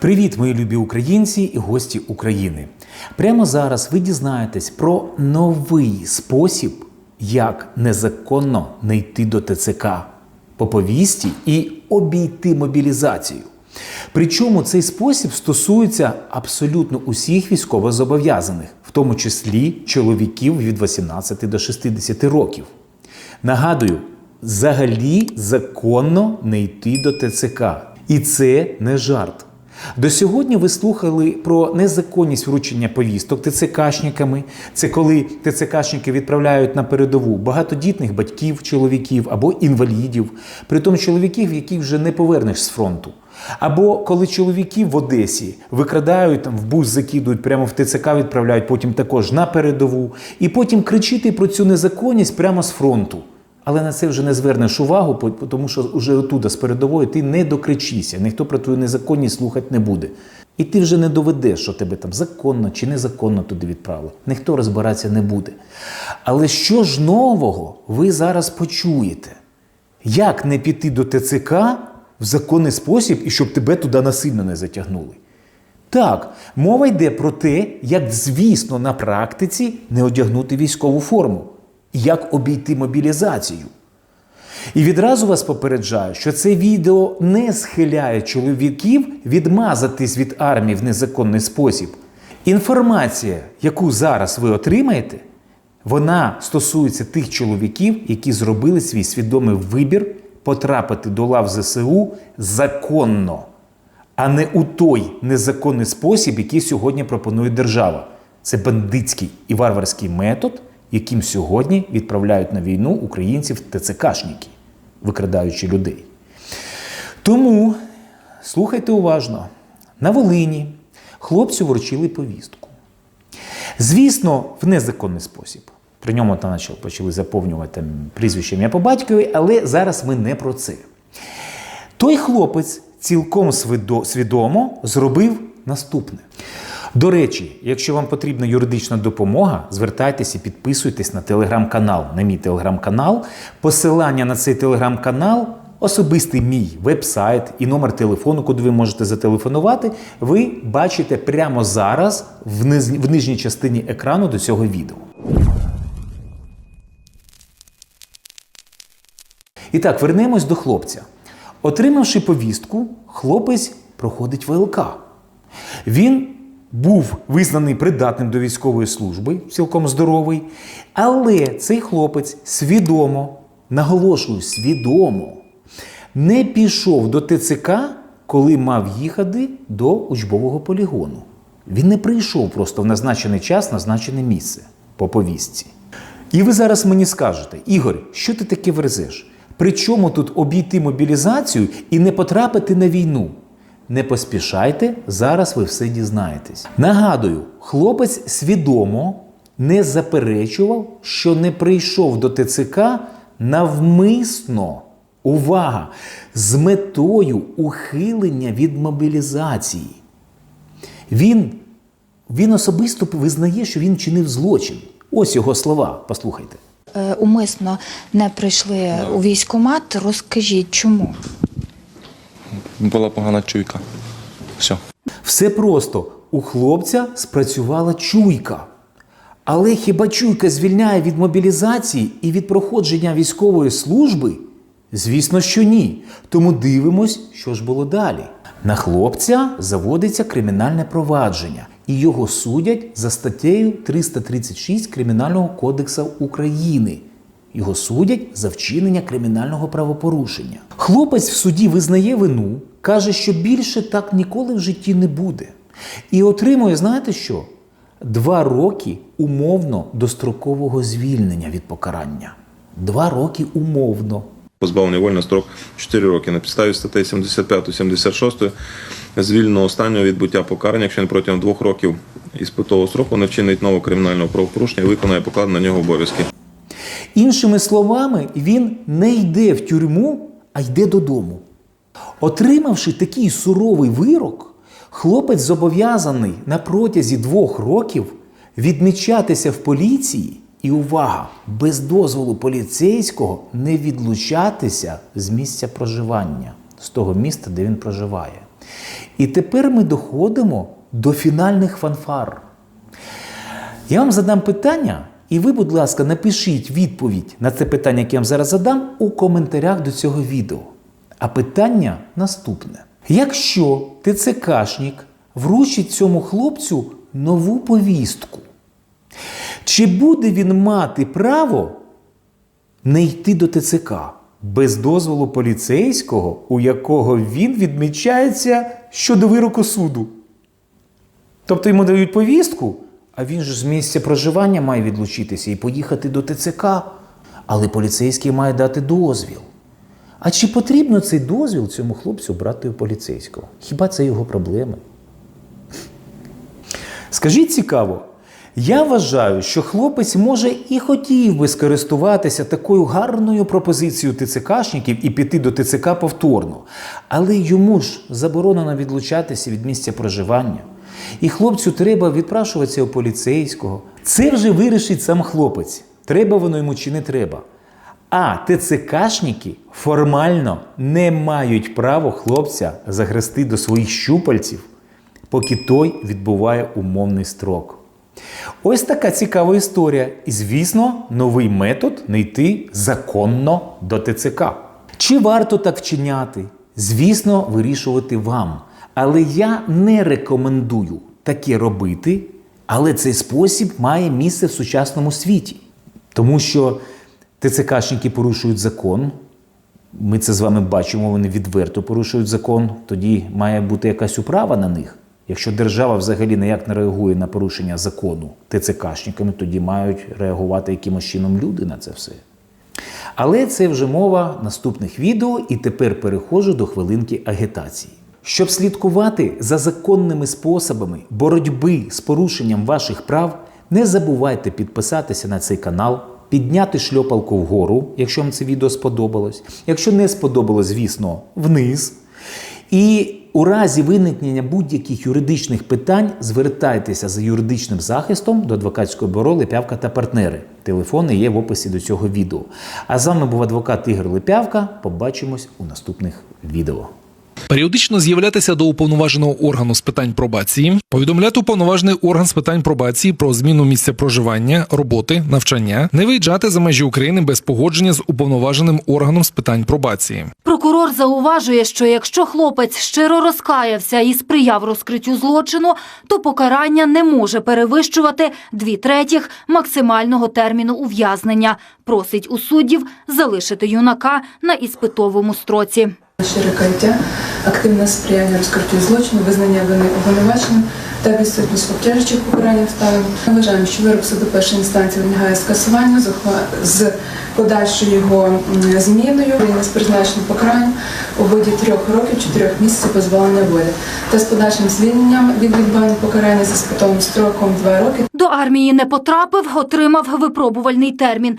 Привіт, мої любі українці і гості України. Прямо зараз ви дізнаєтесь про новий спосіб, як незаконно не йти до ТЦК по повісті і обійти мобілізацію. Причому цей спосіб стосується абсолютно усіх військовозобов'язаних, в тому числі чоловіків від 18 до 60 років. Нагадую, взагалі законно не йти до ТЦК. І це не жарт. До сьогодні ви слухали про незаконність вручення повісток ТЦКшниками. Це коли ТЦКшники відправляють на передову багатодітних батьків, чоловіків або інвалідів, притом чоловіків, яких вже не повернеш з фронту. Або коли чоловіків в Одесі викрадають там в бус, закидують прямо в ТЦК, відправляють потім також на передову, і потім кричити про цю незаконність прямо з фронту. Але на це вже не звернеш увагу, тому що вже отуда з передової ти не докричишся, ніхто про твою незаконність слухати не буде. І ти вже не доведеш, що тебе там законно чи незаконно туди відправили. Ніхто розбиратися не буде. Але що ж нового ви зараз почуєте? Як не піти до ТЦК в законний спосіб і щоб тебе туди насильно не затягнули? Так, мова йде про те, як, звісно, на практиці не одягнути військову форму, як обійти мобілізацію. І відразу вас попереджаю, що це відео не схиляє чоловіків відмазатись від армії в незаконний спосіб. Інформація, яку зараз ви отримаєте, вона стосується тих чоловіків, які зробили свій свідомий вибір потрапити до лав ЗСУ законно, а не у той незаконний спосіб, який сьогодні пропонує держава. Це бандитський і варварський метод, яким сьогодні відправляють на війну українців ТЦКшники, викрадаючи людей. Тому слухайте уважно: на Волині хлопцю вручили повістку. Звісно, в незаконний спосіб. При ньому там почали- заповнювати там, прізвище ім'я по батькові, але зараз ми не про це. Той хлопець цілком свідо- свідомо зробив наступне. До речі, якщо вам потрібна юридична допомога, звертайтеся підписуйтесь на телеграм-канал, на мій телеграм-канал. Посилання на цей телеграм-канал, особистий мій веб-сайт і номер телефону, куди ви можете зателефонувати, ви бачите прямо зараз в, низ... в нижній частині екрану до цього відео. І так, вернемось до хлопця. Отримавши повістку, хлопець проходить ВЛК. Він був визнаний придатним до військової служби, цілком здоровий, але цей хлопець свідомо, наголошую, свідомо не пішов до ТЦК, коли мав їхати до учбового полігону. Він не прийшов просто в назначений час, назначене місце по повістці. І ви зараз мені скажете, Ігор, що ти таке верзеш? При чому тут обійти мобілізацію і не потрапити на війну? Не поспішайте, зараз ви все дізнаєтесь. Нагадую, хлопець свідомо не заперечував, що не прийшов до ТЦК навмисно. Увага! З метою ухилення від мобілізації. Він, він особисто визнає, що він чинив злочин. Ось його слова. Послухайте. Е, умисно не прийшли у військкомат. Розкажіть, чому? Була погана чуйка. Все. Все просто у хлопця спрацювала чуйка. Але хіба чуйка звільняє від мобілізації і від проходження військової служби? Звісно, що ні. Тому дивимось, що ж було далі. На хлопця заводиться кримінальне провадження, і його судять за статтею 336 Кримінального кодексу України. Його судять за вчинення кримінального правопорушення. Хлопець в суді визнає вину, каже, що більше так ніколи в житті не буде. І отримує, знаєте що? Два роки умовно дострокового звільнення від покарання. Два роки умовно. Позбавлений вольний строк 4 роки на підставі статей 75-76 звільнено останнього відбуття покарання, якщо він протягом двох років іспитового строку не вчинить нового кримінального правопорушення і виконає покладені на нього обов'язки. Іншими словами, він не йде в тюрму, а йде додому. Отримавши такий суровий вирок, хлопець зобов'язаний на протязі двох років відмічатися в поліції і увага, без дозволу поліцейського не відлучатися з місця проживання, з того міста, де він проживає. І тепер ми доходимо до фінальних фанфар. Я вам задам питання, і ви, будь ласка, напишіть відповідь на це питання, яке я вам зараз задам, у коментарях до цього відео. А питання наступне: якщо ТЦКшник вручить цьому хлопцю нову повістку, чи буде він мати право не йти до ТЦК без дозволу поліцейського, у якого він відмічається щодо вироку суду? Тобто йому дають повістку, а він ж з місця проживання має відлучитися і поїхати до ТЦК. Але поліцейський має дати дозвіл. А чи потрібно цей дозвіл цьому хлопцю брати у поліцейського? Хіба це його проблеми? Скажіть цікаво, я вважаю, що хлопець може і хотів би скористуватися такою гарною пропозицією ТЦКшників і піти до ТЦК повторно. Але йому ж заборонено відлучатися від місця проживання. І хлопцю треба відпрашуватися у поліцейського. Це вже вирішить сам хлопець. Треба воно йому чи не треба. А ТЦКшники формально не мають права хлопця загрести до своїх щупальців, поки той відбуває умовний строк. Ось така цікава історія. І, звісно, новий метод не йти законно до ТЦК. Чи варто так вчиняти? Звісно, вирішувати вам. Але я не рекомендую таке робити, але цей спосіб має місце в сучасному світі. Тому що ТЦКшники порушують закон. Ми це з вами бачимо, вони відверто порушують закон. Тоді має бути якась управа на них. Якщо держава взагалі ніяк не реагує на порушення закону ТЦКшниками, тоді мають реагувати якимось чином люди на це все. Але це вже мова наступних відео, і тепер переходжу до хвилинки агітації. Щоб слідкувати за законними способами боротьби з порушенням ваших прав, не забувайте підписатися на цей канал, підняти шльопалку вгору, якщо вам це відео сподобалось. Якщо не сподобалось, звісно, вниз. І у разі виникнення будь-яких юридичних питань звертайтеся за юридичним захистом до адвокатського бюро Липявка та партнери. Телефони є в описі до цього відео. А з вами був адвокат Ігор Липявка. Побачимось у наступних відео. Періодично з'являтися до уповноваженого органу з питань пробації, повідомляти уповноважений орган з питань пробації про зміну місця проживання, роботи, навчання, не виїжджати за межі України без погодження з уповноваженим органом з питань пробації. Прокурор зауважує, що якщо хлопець щиро розкаявся і сприяв розкриттю злочину, то покарання не може перевищувати дві третіх максимального терміну ув'язнення. Просить у суддів залишити юнака на іспитовому строці. Щире каяття, активне сприяння розкриттю злочину, визнання вини обвинуваченим та відсутність обтяжучих покарань обставин. Ми вважаємо, що вирок суду першої інстанції вимагає скасування з подальшою його зміною і з призначенням покарання у виді трьох років, чотирьох місяців позбавлення волі та з подальшим звільненням від відбування покарання за спитовим строком два роки До армії не потрапив, отримав випробувальний термін.